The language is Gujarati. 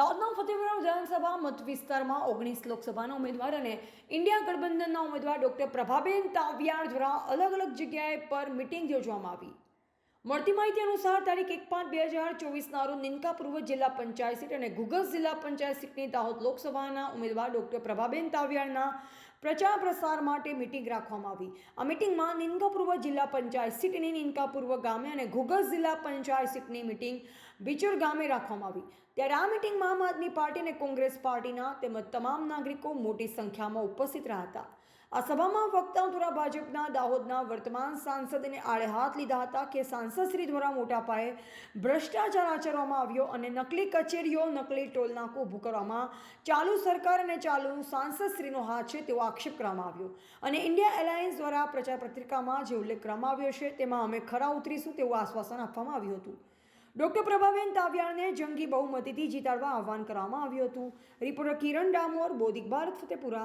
દાહોદના ફતેપુરા વિધાનસભા મત વિસ્તારમાં ઓગણીસ લોકસભાના ઉમેદવાર અને ઇન્ડિયા ગઠબંધનના ઉમેદવાર ડોક્ટર પ્રભાબેન તાવિયાર દ્વારા અલગ અલગ જગ્યાએ પર મિટિંગ યોજવામાં આવી. મળતી માહિતી અનુસાર તારીખ એક પાંચ બે હજાર ચોવીસના રોજ નિનકા પૂર્વ જિલ્લા પંચાયત સીટ અને ઘુગસ જિલ્લા પંચાયત સીટની દાહોદ લોકસભાના ઉમેદવાર ડોક્ટર પ્રભાબેન તાવિયાના પ્રચાર પ્રસાર માટે મિટિંગ રાખવામાં આવી. આ મિટિંગમાં નિનકા પૂર્વ જિલ્લા પંચાયત સીટની નિનકા પૂર્વ ગામે અને ઘુગસ જિલ્લા પંચાયત સીટની મિટિંગ બિચોર ગામે રાખવામાં આવી. ત્યારે આ મિટિંગમાં આમ આદમી પાર્ટી અને કોંગ્રેસ પાર્ટીના તેમજ તમામ નાગરિકો મોટી સંખ્યામાં ઉપસ્થિત રહ્યા હતા. આ સભામાં વક્તાઓ ભાજપના દાહોદના વર્તમાન સાંસદને આડે હાથ લીધા હતા કે સાંસદશ્રી દ્વારા મોટા પાયે ભ્રષ્ટાચાર આચરવામાં આવ્યો અને નકલી કચેરીઓ, નકલી ટોલ નાકું ઊભું કરવામાં ચાલુ સરકાર અને ચાલુ સાંસદશ્રીનો હાથ છે તેવો આક્ષેપ કરવામાં આવ્યો. અને ઇન્ડિયા એલાયન્સ દ્વારા પ્રચાર પત્રિકામાં જે ઉલ્લેખ કરવામાં આવ્યો છે તેમાં અમે ખરા ઉતરીશું તેવું આશ્વાસન આપવામાં આવ્યું હતું. ડોક્ટર પ્રભાબેન તાવ્યાને જંગી બહુમતીથી જીતાડવા આહવાન કરવામાં આવ્યું હતું. રિપોર્ટર કિરણ ડામોર, બોધિક ભારત, ફતેપુરા.